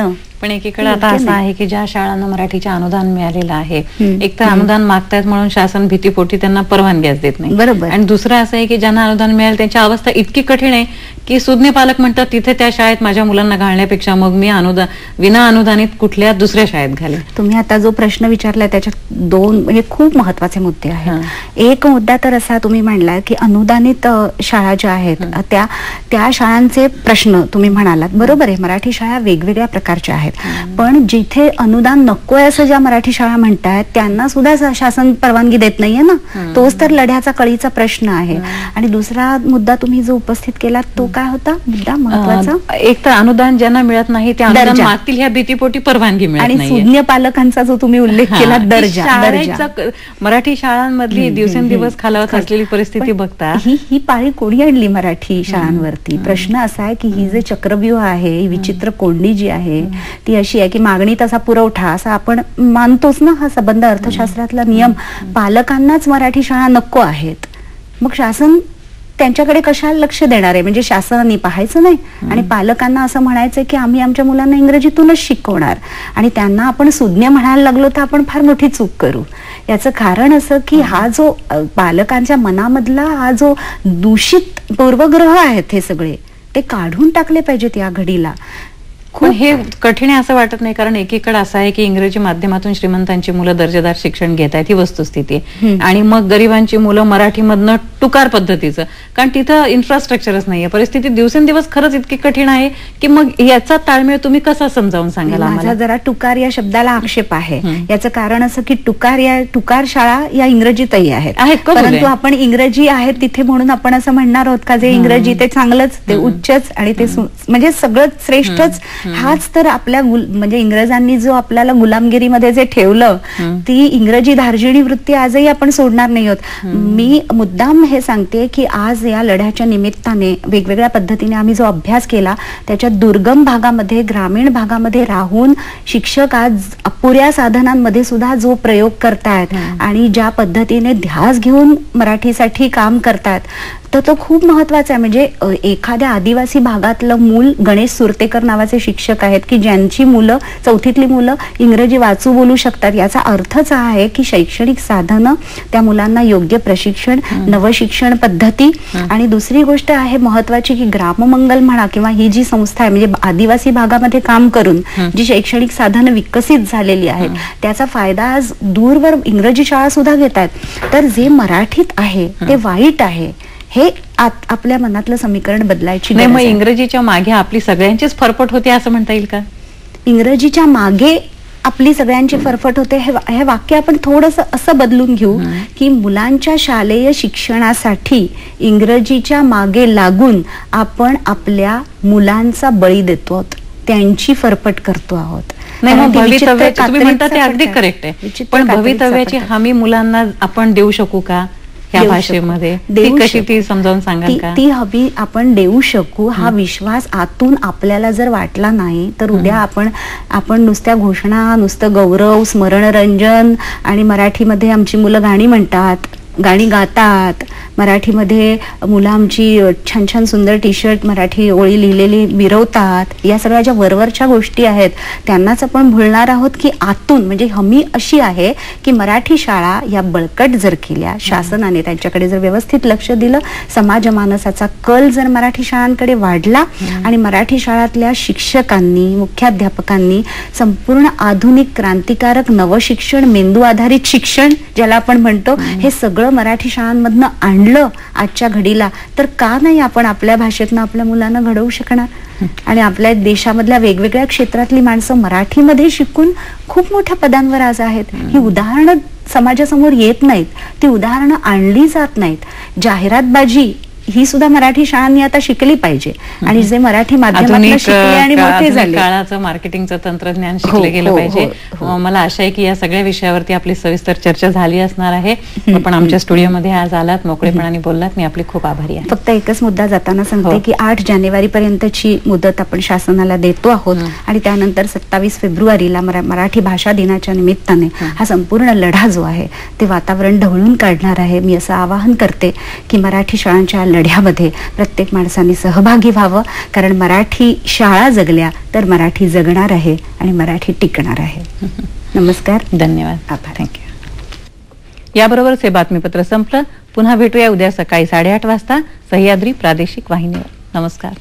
Não. पण एकीकडे आता असं आहे की ज्या शाळांना मराठीचे अनुदान मिळालेलं आहे. एक तर अनुदान मागतायत म्हणून शासन भीतीपोटी त्यांना परवानगीच देत नाही. बरोबर. आणि दुसरं असं आहे की ज्यांना अनुदान मिळेल त्यांची अवस्था इतकी कठीण आहे की सुज्ञ पालक म्हणतात तिथे त्या शाळेत माझ्या मुलांना घालण्यापेक्षा मग मी अनुदान विना अनुदानित कुठल्या दुसऱ्या शाळेत घालेन? तुम्ही आता जो प्रश्न विचारलाय त्याच्यात दोन म्हणजे खूप महत्त्वाचे मुद्दे आहेत. एक मुद्दा तर असा तुम्ही म्हणला की अनुदानित शाळा ज्या आहेत त्या त्या शाळांचे प्रश्न तुम्ही म्हणालात. बरोबर आहे मराठी शाळा वेगवेगळ्या प्रकारच्या आहेत. पण जिथे अनुदान नकोय असं ज्या मराठी शाळा म्हणतायत त्यांना सुद्धा शासन परवानगी देत नाहीये ना. तोच तर लढ्याचा कळीचा प्रश्न आहे. आणि दुसरा मुद्दा तुम्ही जो उपस्थित केला तो काय होता? मुद्दा महत्त्वाचा एक तर अनुदान ज्यांना मिळत नाही ते अनुदान. मागतील ह्या भीतीपोटी परवानगी मिळत आणि सुज्ञ पालकांचा जो तुम्ही उल्लेख केला दर्जा मराठी शाळांमधली दिवसेंदिवस खालावत असलेली परिस्थिती बघता. ही ही पाळी कोणी आणली मराठी शाळांवरती? प्रश्न असा आहे की ही जे चक्रव्यूह आहे ही विचित्र कोंडी जी आहे ती अशी आहे की मागणी तसा पुरवठा असा आपण मानतोच ना हा संबंध अर्थशास्त्रातला नियम. पालकांनाच मराठी शाळा नको आहेत. मग शासन त्यांच्याकडे कशाला लक्ष देणार आहे? म्हणजे शासनाने पाहायचं नाही. आणि पालकांना असं म्हणायचं की आम्ही आमच्या मुलांना इंग्रजीतूनच शिकवणार. आणि त्यांना आपण सुज्ञ म्हणायला लागलो तर आपण फार मोठी चूक करू. याचं कारण असं की हा जो पालकांच्या मनामधला हा जो दूषित पूर्वग्रह आहेत हे सगळे ते काढून टाकले पाहिजेत या घडीला. पण हे कठीण आहे असं वाटत नाही कारण एकीकडे असं आहे की इंग्रजी माध्यमातून श्रीमंतांची मुलं दर्जेदार शिक्षण घेत आहेत ही वस्तुस्थिती आहे. आणि मग गरिबांची मुलं मराठीमधनं टुकार पद्धतीचं. कारण तिथं इन्फ्रास्ट्रक्चरच नाहीये. परिस्थिती दिवसेंदिवस खरंच इतकी कठीण आहे की मग याचा ताळमेळ तुम्ही कसा समजावून सांगाल माझा जरा टुकार या शब्दाला आक्षेप आहे. याचं कारण असं की टुकार या टुकार शाळा या इंग्रजीतही आहेत. आहेत परंतु? आपण इंग्रजी आहे तिथे म्हणून आपण असं म्हणणार आहोत का? जे इंग्रजी ते चांगलंच ते उच्चच आणि ते म्हणजे सगळं श्रेष्ठच हाच तर आपल्या म्हणजे इंग्रजांनी जो आपल्याला गुलामगिरीमध्ये जे ठेवलं ती इंग्रजी धार्जिणी वृत्ती आजही आपण सोडणार नाही आहोत. मी मुद्दाम हे सांगते की आज या लढ्याच्या निमित्ताने वेगवेगळ्या पद्धतीने आम्ही जो अभ्यास केला त्याच्यात दुर्गम भागामध्ये ग्रामीण भागामध्ये राहून शिक्षक आज अपुऱ्या साधनांमध्ये सुद्धा जो प्रयोग करतायत आणि ज्या पद्धतीने ध्यास घेऊन मराठीसाठी काम करतायत तर तो खूप महत्त्वाचा आहे. म्हणजे एखाद्या आदिवासी भागातलं मूल गणेश सुरतेकर नावाचे शिक्षक आहेत की ज्यांची मुलं चौथीतली मुलं इंग्रजी वाचू बोलू शकतात. याचा अर्थच हा आहे की शैक्षणिक साधनं त्या मुलांना योग्य प्रशिक्षण नवशिक्षण पद्धती आणि दुसरी गोष्ट आहे महत्वाची की ग्राममंगल म्हणा किंवा ही जी संस्था आहे म्हणजे आदिवासी भागामध्ये काम करून जी शैक्षणिक साधनं विकसित झालेली आहेत त्याचा फायदा आज दूरवर इंग्रजी शाळा सुद्धा घेत आहेत. तर जे मराठीत आहे ते वाईट आहे. हे आपल्या मनातलं समीकरण बदलायची नाही मग. इंग्रजीच्या मागे आपली सगळ्यांचीच फरफट होती असं म्हणता येईल का इंग्रजीच्या मागे आपली सगळ्यांची फरफट होते हे वाक्य आपण थोडस असं बदलून घेऊ की मुलांच्या शालेय शिक्षणासाठी इंग्रजीच्या मागे लागून आपण आपल्या मुलांचा बळी देतो आहोत त्यांची फरफट करतो आहोत भवितव्याची तुम्ही म्हणता ते कात्रीचा अगदी. करेक्ट आहे पण भवितव्याची. हमी मुलांना आपण देऊ शकू का ह्या भाषेमध्ये. ती देऊ कशी शकू. ती समजावून सांगाल ती- का? ती हवी आपण देऊ शकू. हा विश्वास आतून आपल्याला जर वाटला नाही तर उद्या आपण आपण नुसत्या घोषणा नुसतं गौरव स्मरणरंजन आणि मराठीमध्ये आमची मुलं गाणी म्हणतात गाणी गातात मराठीमध्ये मुलं आमची छान छान सुंदर टी शर्ट मराठी ओळी लिहिलेली मिरवतात. या सगळ्या ज्या वरवरच्या गोष्टी आहेत त्यांनाच आपण भुलणार आहोत की आतून म्हणजे हमी अशी आहे की मराठी शाळा या बळकट जर केल्या शासनाने त्यांच्याकडे जर व्यवस्थित लक्ष दिलं समाज मानसाचा कल जर मराठी शाळांकडे वाढला आणि मराठी शाळातल्या शिक्षकांनी मुख्याध्यापकांनी संपूर्ण आधुनिक क्रांतिकारक नवशिक्षण मेंदू आधारित शिक्षण ज्याला आपण म्हणतो हे सगळं मराठी शाळांमधनं आणलं आजच्या घडीला तर का नाही आपण आपल्या भाषेतनं आपल्या मुलांना घडवू शकणार? आणि आपल्या देशामधल्या वेगवेगळ्या क्षेत्रातली माणसं मराठीमध्ये शिकून खूप मोठ्या पदांवर आज आहेत. ही उदाहरणं समाजासमोर येत नाहीत. ती उदाहरणं आणली जात नाहीत. जाहिरातबाजी ही सुद्धा मराठी शाळांनी आता शिकली पाहिजे. आणि जे मराठी माध्यमातून शिकले आणि मोठे झाले. काळाचं मार्केटिंगचं तंत्रज्ञान हो, शिकले गेलं हो, पाहिजे. हो, मला आशा आहे की या सगळ्या विषयावरती आपली सविस्तर चर्चा झाली असणार आहे. आपण आमच्या स्टुडिओमध्ये आज आलात मोकळेपणाने बोललात. मी आपली खूप आभारी आहे. फक्त एकच मुद्दा जाताना सांगते. की आठ जानेवारी पर्यंतची मुदत आपण शासनाला देतो आहोत आणि त्यानंतर सत्तावीस फेब्रुवारीला मरा- मराठी भाषा दिनाच्या निमित्ताने हा संपूर्ण लढा जो आहे ते वातावरण ढवळून काढणार आहे. मी असं आवाहन करते की मराठी शाळांच्या लढ्यामध्ये प्रत्येक माणसाने सहभागी व्हावं. कारण मराठी शाळा जगल्या तर मराठी जगणार आहे आणि मराठी टिकणार आहे. नमस्कार. धन्यवाद. आभार. थँक्यू याबरोबरच हे बातमीपत्र संपलं. पुन्हा भेटूया उद्या सकाळी साडेआठ वाजता. सह्याद्री प्रादेशिक वाहिनीवर. नमस्कार.